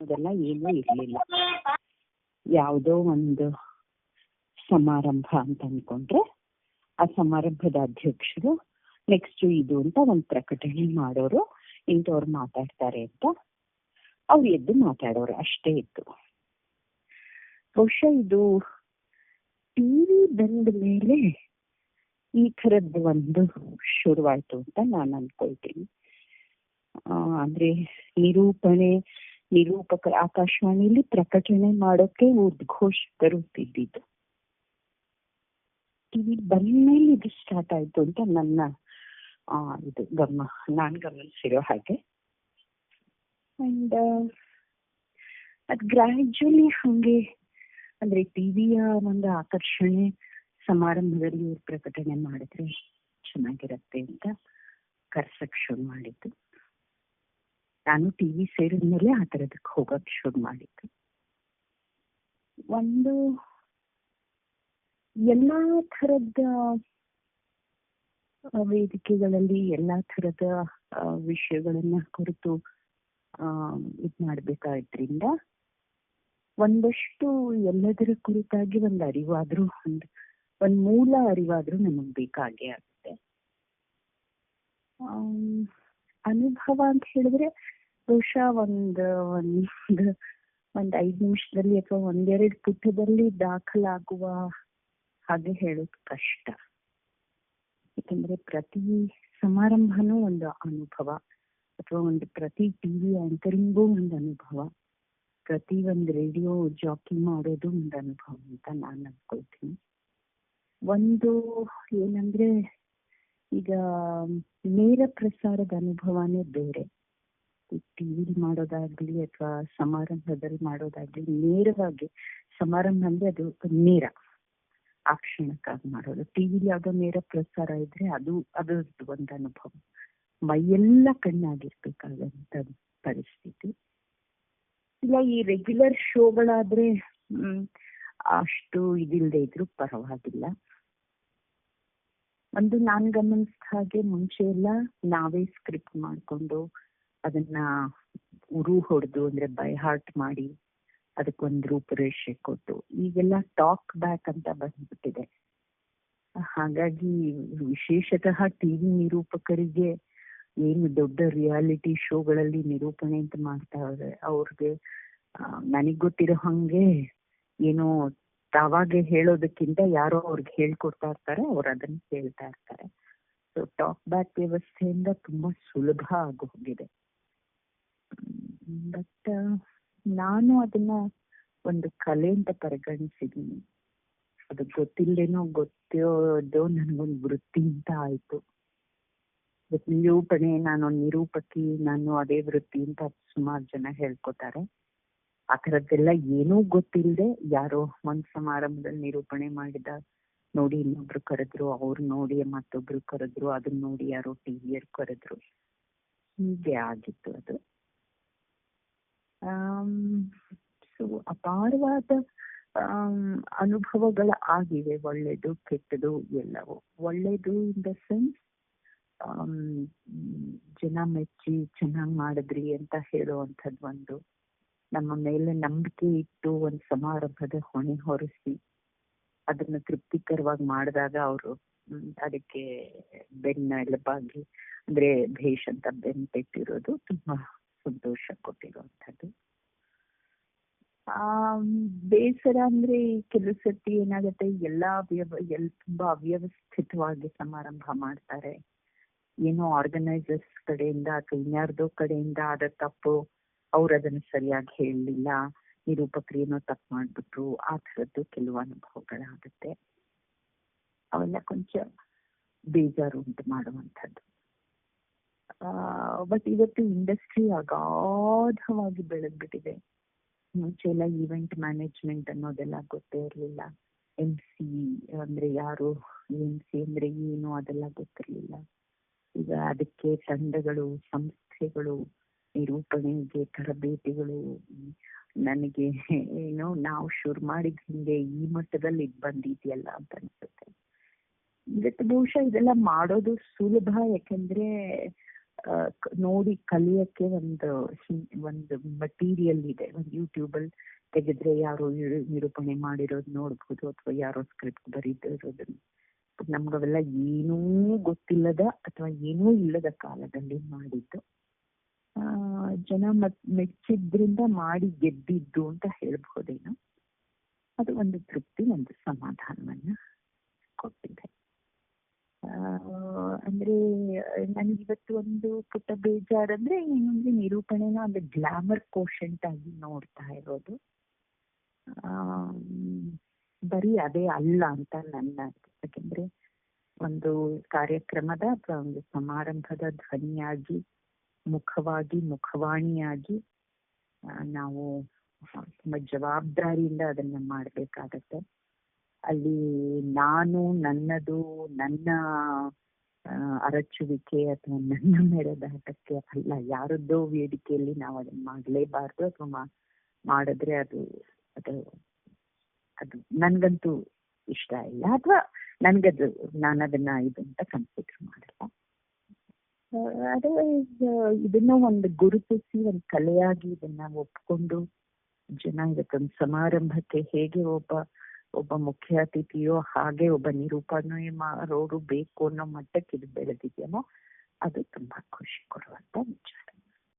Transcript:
ಅದೆಲ್ಲ ಏನೂ ಇರಲಿಲ್ಲ. ಯಾವುದೋ ಒಂದು ಸಮಾರಂಭ ಅಂತ ಅನ್ಕೊಂಡ್ರೆ ಆ ಸಮಾರಂಭದ ಅಧ್ಯಕ್ಷರು, ನೆಕ್ಸ್ಟ್ ಇದು ಅಂತ ಒಂದು ಪ್ರಕಟಣೆ ಮಾಡೋರು, ಇಂಥವ್ರು ಮಾತಾಡ್ತಾರೆ ಅಂತ ಅವ್ರು ಎದ್ದು ಮಾತಾಡೋರು ಅಷ್ಟೇ ಇತ್ತು. ಬಹುಶಃ ಇದು ಟಿವಿ ಬಂದ ಮೇಲೆ ಈ ಥರದ್ದು ಒಂದು ಶುರುವಾಯ್ತು ಅಂತ ನಾನು ಅನ್ಕೊಳ್ತೀನಿ. ಅಂದ್ರೆ ನಿರೂಪಣೆ ನಿರೂಪಕ ಆಕಾಶವಾಣಿಯಲ್ಲಿ ಪ್ರಕಟಣೆ ಮಾಡೋಕೆ ಉದ್ಘೋಷಕರು ಇದ್ದಿದ್ದು ಟಿವಿ ಬಂದ್ಮೇಲೆ ಇದು ಸ್ಟಾರ್ಟ್ ಆಯ್ತು ಅಂತ ನನ್ನ ಇದು ಗಮ್ಮ ನಾನ್ ಗಮನಿಸಿರೋ ಹಾಗೆ. ಅಂಡ್ ಅದ್ ಗ್ರಾಜುವಲಿ ಹಂಗೆ, ಅಂದ್ರೆ ಟಿವಿಯ ಒಂದು ಆಕರ್ಷಣೆ ಸಮಾರಂಭದಲ್ಲಿ ಪ್ರಕಟಣೆ ಮಾಡಿದ್ರೆ ಚೆನ್ನಾಗಿರತ್ತೆ ಅಂತ ಕರ್ಸಕ್ ಶುರು ಮಾಡಿದ್ದು. ನಾನು ಟಿವಿ ಸೇರಿದ್ಮೇಲೆ ಆ ತರದಕ್ಕೆ ಹೋಗಕ್ ಶುರು ಮಾಡಿದ್ದು. ಒಂದು ಎಲ್ಲಾ ತರದ ವೇದಿಕೆಗಳಲ್ಲಿ ಎಲ್ಲಾ ತರದ ವಿಷಯಗಳನ್ನ ಕುರಿತು ಇದ್ ಮಾಡ್ಬೇಕಾದ್ರಿಂದ ಒಂದಷ್ಟು ಎಲ್ಲದರ ಕುರಿತಾಗಿ ಒಂದು ಅರಿವಾದ್ರೂ ಒಂದು, ಒಂದ್ ಮೂಲ ಅರಿವಾದ್ರೂ ನಮಗ್ ಬೇಕಾಗೇ ಆಗುತ್ತೆ. ಅನುಭವ ಅಂತ ಹೇಳಿದ್ರೆ ಬಹುಶಃ ಒಂದ್ ಒಂದ್ ಒಂದ್ ಐದ್ ನಿಮಿಷದಲ್ಲಿ ಅಥವಾ ಒಂದೆರಡು ಪುಟದಲ್ಲಿ ದಾಖಲಾಗುವ ಹಾಗೆ ಹೇಳೋದು ಕಷ್ಟ. ಯಾಕಂದ್ರೆ ಪ್ರತಿ ಸಮಾರಂಭನೂ ಒಂದು ಅನುಭವ, ಅಥವಾ ಒಂದು ಪ್ರತಿ ಟಿವಿ ಆಂಕರಿಂಗೂ ಒಂದು ಅನುಭವ, ಪ್ರತಿ ಒಂದು ರೇಡಿಯೋ ಜಾಕಿ ಮಾಡೋದು ಒಂದು ಅನುಭವ ಅಂತ ನಾನು ಅನ್ಕೊಳ್ತೀನಿ. ಒಂದು ಏನಂದ್ರೆ ಈಗ ನೇರ ಪ್ರಸಾರದ ಅನುಭವನೇ ಬೇರೆ. ಟಿವಿಲಿ ಮಾಡೋದಾಗ್ಲಿ ಅಥವಾ ಸಮಾರಂಭದಲ್ಲಿ ಮಾಡೋದಾಗ್ಲಿ ನೇರವಾಗಿ ಸಮಾರಂಭ ಅಂದ್ರೆ ಅದು ನೇರ ಆ ಕ್ಷಣಕ್ಕಾಗಿ ಮಾಡೋದು ಟಿವಿಲಿ ಯಾವ್ದೋ ನೇರ ಪ್ರಸಾರ ಇದ್ರೆ ಅದು ಅದರದ್ದು ಒಂದು ಅನುಭವ. ಮೈಯೆಲ್ಲ ಕಣ್ಣಾಗಿರ್ಬೇಕಾದಂತ ಪರಿಸ್ಥಿತಿ. ಇಲ್ಲ, ಈ ರೆಗ್ಯುಲರ್ ಶೋಗಳಾದ್ರೆ ಅಷ್ಟು ಇದಿಲ್ದೆ ಇದ್ರು ಪರವಾಗಿಲ್ಲ. ಒಂದು ನಾನ್ ಗಮನಿಸಿದ ಹಾಗೆ ಮುಂಚೆ ಎಲ್ಲ ನಾವೇ ಸ್ಕ್ರಿಪ್ಟ್ ಮಾಡ್ಕೊಂಡು ಅದನ್ನ ಉರು ಹೊಡೆದು ಅಂದ್ರೆ ಬೈ ಹಾರ್ಟ್ ಮಾಡಿ ಅದಕ್ಕೊಂದು ರೂಪುರೇಷೆ ಕೊಟ್ಟು ಈಗೆಲ್ಲ ಟಾಕ್ ಬ್ಯಾಕ್ ಅಂತ ಬಂದ್ಬಿಟ್ಟಿದೆ. ಹಾಗಾಗಿ ವಿಶೇಷತಃ ಟಿವಿ ನಿರೂಪಕರಿಗೆ ಏನು ದೊಡ್ಡ ರಿಯಾಲಿಟಿ ಶೋಗಳಲ್ಲಿ ನಿರೂಪಣೆ ಅಂತ ಮಾಡ್ತಾವ್ರೆ ಅವ್ರಿಗೆ ನನಗ್ ಗೊತ್ತಿರೋ ಹಂಗೆ ಏನೋ ತಾವಾಗೆ ಹೇಳೋದಕ್ಕಿಂತ ಯಾರೋ ಅವ್ರಿಗೆ ಹೇಳ್ಕೊಡ್ತಾ ಇರ್ತಾರೆ, ಅವ್ರು ಅದನ್ನ ಕೇಳ್ತಾ ಇರ್ತಾರೆ. ಸೊ ಟಾಕ್ ಬ್ಯಾಕ್ ವ್ಯವಸ್ಥೆಯಿಂದ ತುಂಬಾ ಸುಲಭ ಆಗೋಗಿದೆ ಬಟ್ ನಾನು ಅದನ್ನ ಒಂದು ಕಲೆ ಅಂತ ಪರಿಗಣಿಸಿದೀನಿ. ಅದು ಗೊತ್ತಿಲ್ದೇನೋ ಗೊತ್ತಿರೋದು ನನಗೊಂದು ವೃತ್ತಿ ಅಂತ ಆಯ್ತು. ನಿರೂಪಣೆ ನಾನೊಂದು ನಿರೂಪಕಿ, ನಾನು ಅದೇ ವೃತ್ತಿ ಅಂತ ಸುಮಾರು ಜನ ಹೇಳ್ಕೊತಾರೆ. ಆ ಥರದ್ದೆಲ್ಲ ಏನೂ ಗೊತ್ತಿಲ್ಲದೆ ಯಾರೋ ಒಂದ್ ಸಮಾರಂಭದಲ್ಲಿ ನಿರೂಪಣೆ ಮಾಡಿದ ನೋಡಿ ಇನ್ನೊಬ್ರು ಕರೆದ್ರು, ಅವ್ರು ನೋಡಿ ಮತ್ತೊಬ್ರು ಕರೆದ್ರು ಅದನ್ನ ನೋಡಿ ಯಾರೋ ಟಿವಿಯರ್ ಕರೆದ್ರು. ಹೀಗೆ ಆಗಿತ್ತು ಅದು. ಸೊ ಅಪಾರವಾದ ಅನುಭವಗಳ ಆಗಿವೆ ಒಳ್ಳೆದು, ಕೆಟ್ಟದು ಎಲ್ಲವೂ. ಒಳ್ಳೇದು ಇನ್ ದ ಸೆನ್ಸ್ ಜನ ಮೆಚ್ಚಿ ಚೆನ್ನಾಗಿ ಮಾಡಿದ್ರಿ ಅಂತ ಹೇಳುವಂಥದ್ದು ಒಂದು. ನಮ್ಮ ಮೇಲೆ ನಂಬಿಕೆ ಇಟ್ಟು ಒಂದು ಸಮಾರಂಭದ ಹೊಣೆ ಹೊರಿಸಿ ಅದನ್ನ ತೃಪ್ತಿಕರವಾಗಿ ಮಾಡಿದಾಗ ಅವರು ಅದಕ್ಕೆ ಬೆನ್ನ ಎಲಬಾಗಿ, ಅಂದ್ರೆ ಭೇಷ್ ಅಂತ ಬೆನ್ ಪೆಟ್ಟಿರೋದು ತುಂಬಾ ಸಂತೋಷ ಕೊಟ್ಟಿರುವಂಥದ್ದು. ಬೇಸರ ಅಂದ್ರೆ ಕೆಲವು ಸರ್ತಿ ಏನಾಗುತ್ತೆ, ಎಲ್ಲಾ ಅವ್ಯವ, ಎಲ್ ತುಂಬಾ ಅವ್ಯವಸ್ಥಿತವಾಗಿ ಸಮಾರಂಭ ಮಾಡ್ತಾರೆ. ಏನೋ ಆರ್ಗನೈಸರ್ಸ್ ಕಡೆಯಿಂದ ಅಥವಾ ಇನ್ಯಾರ್ದೋ ಕಡೆಯಿಂದ ಆದ ತಪ್ಪು ಅವ್ರು ಅದನ್ನ ಸರಿಯಾಗಿ ಹೇಳಲಿಲ್ಲ ನಿರೂಪಕರು ಏನೋ ತಪ್ಪು ಮಾಡ್ಬಿಟ್ರು, ಆ ಥರದ್ದು ಕೆಲವು ಅನುಭವಗಳಾಗುತ್ತೆ. ಅವೆಲ್ಲ ಕೊಂಚ ಬೇಜಾರು ಉಂಟು ಮಾಡುವಂಥದ್ದು. ಬಟ್ ಇವತ್ತು ಇಂಡಸ್ಟ್ರಿ ಅಗಾಧವಾಗಿ ಬೆಳೆದ್ಬಿಟ್ಟಿದೆ. ಮುಂಚೆ ಎಲ್ಲ ಈವೆಂಟ್ ಮ್ಯಾನೇಜ್ಮೆಂಟ್ ಅನ್ನೋದೆಲ್ಲ ಗೊತ್ತೇ ಇರಲಿಲ್ಲ. ಎಂ ಸಿ ಅಂದ್ರೆ ಯಾರು ಎಂ ಸಿ ಅಂದ್ರೆ ಏನು ಅದೆಲ್ಲ ಗೊತ್ತಿರ್ಲಿಲ್ಲ. ಈಗ ಅದಕ್ಕೆ ತಂಡಗಳು, ಸಂಸ್ಥೆಗಳು, ನಿರೂಪಣೆಗೆ ತರಬೇತಿಗಳು, ನನಗೆ ಏನೋ ನಾವು ಶುರು ಮಾಡಿದ ಹಿಂದೆ ಈ ಮಟ್ಟದಲ್ಲಿ ಬಂದಿದೆಯಲ್ಲ ಅಂತ ಅನ್ಸುತ್ತೆ. ಇವತ್ತು ಬಹುಶಃ ಇದೆಲ್ಲ ಮಾಡೋದು ಸುಲಭ, ಯಾಕಂದ್ರೆ ನೋಡಿ ಕಲಿಯಕ್ಕೆ ಒಂದು ಒಂದು ಮಟೀರಿಯಲ್ ಇದೆ. ಒಂದು ಯೂಟ್ಯೂಬ್ ಅಲ್ಲಿ ತೆಗೆದ್ರೆ ಯಾರು ನಿರು- ನಿರೂಪಣೆ ಮಾಡಿರೋದು ನೋಡ್ಬೋದು ಅಥವಾ ಯಾರೋ ಸ್ಕ್ರಿಪ್ಟ್ ಬರೀದಿರೋದನ್ನ. ನಮ್ಗವೆಲ್ಲ ಏನೂ ಗೊತ್ತಿಲ್ಲದ ಅಥವಾ ಏನೂ ಇಲ್ಲದ ಕಾಲದಲ್ಲಿ ಮಾಡಿದ್ದು. ಜನ ಮತ್ ಮೆಚ್ಚಿದ್ರಿಂದ ಮಾಡಿ ಗೆದ್ದಿದ್ದು ಅಂತ ಹೇಳ್ಬಹುದೇನೋ. ಅದು ಒಂದು ತೃಪ್ತಿ, ಒಂದು ಸಮಾಧಾನವನ್ನ ಕೊಟ್ಟಿದೆ. ಅಂದ್ರೆ ನನಗೆ ಇವತ್ತು ಒಂದು ಪುಟ್ಟ ಬೇಜಾರಂದ್ರೆ ಏನಂದ್ರೆ ನಿರೂಪಣೆನ ಒಂದು ಗ್ಲಾಮರ್ ಕೋಶಂಟ್ ಆಗಿ ನೋಡ್ತಾ ಇರೋದು. ಬರೀ ಅದೇ ಅಲ್ಲ ಅಂತ ನನ್ನ ಯಾಕೆಂದ್ರೆ ಒಂದು ಕಾರ್ಯಕ್ರಮದ ಅಥವಾ ಒಂದು ಸಮಾರಂಭದ ಧ್ವನಿಯಾಗಿ, ಮುಖವಾಗಿ, ಮುಖವಾಣಿಯಾಗಿ ನಾವು ತುಂಬಾ ಜವಾಬ್ದಾರಿಯಿಂದ ಅದನ್ನ ಮಾಡ್ಬೇಕಾಗತ್ತೆ. ಅಲ್ಲಿ ನಾನು ನನ್ನದು, ನನ್ನ ಅರಚುವಿಕೆ ಅಥವಾ ನನ್ನ ಮೆರೆದಾಟಕ್ಕೆ ಅಲ್ಲ, ಯಾರದ್ದೋ ವೇದಿಕೆಯಲ್ಲಿ ನಾವು ಅದನ್ನ ಮಾಡಲೇಬಾರ್ದು ಅಥವಾ ಮಾಡಿದ್ರೆ ಅದು ಅದು ಅದು ನನ್ಗಂತೂ ಇಷ್ಟ ಇಲ್ಲ ಅಥವಾ ನನ್ಗದು ನಾನು ಅದನ್ನ ಇದು ಅಂತ ಕನ್ಸಿಡರ್ ಮಾಡಲ್ಲ. ಅದರ್ವೈಸ್ ಇದನ್ನ ಒಂದು ಗುರುತಿಸಿ, ಒಂದು ಕಲೆಯಾಗಿ ಇದನ್ನ ಒಪ್ಕೊಂಡು ಜನ ಇವತ್ತೊಂದು ಸಮಾರಂಭಕ್ಕೆ ಹೇಗೆ ಒಬ್ಬ ಒಬ್ಬ ಮುಖ್ಯ ಅತಿಥಿಯೋ ಹಾಗೆ ಒಬ್ಬ ನಿರೂಪಣೆ ಮಾಡೋರು ಬೇಕು ಅನ್ನೋ ಮಟ್ಟಕ್ಕೆ ಇದು ಬೆಳೆದಿದೆಯಲ್ಲ ಅದು ತುಂಬಾ ಖುಷಿ ಕೊಡುವಂತ ವಿಚಾರ.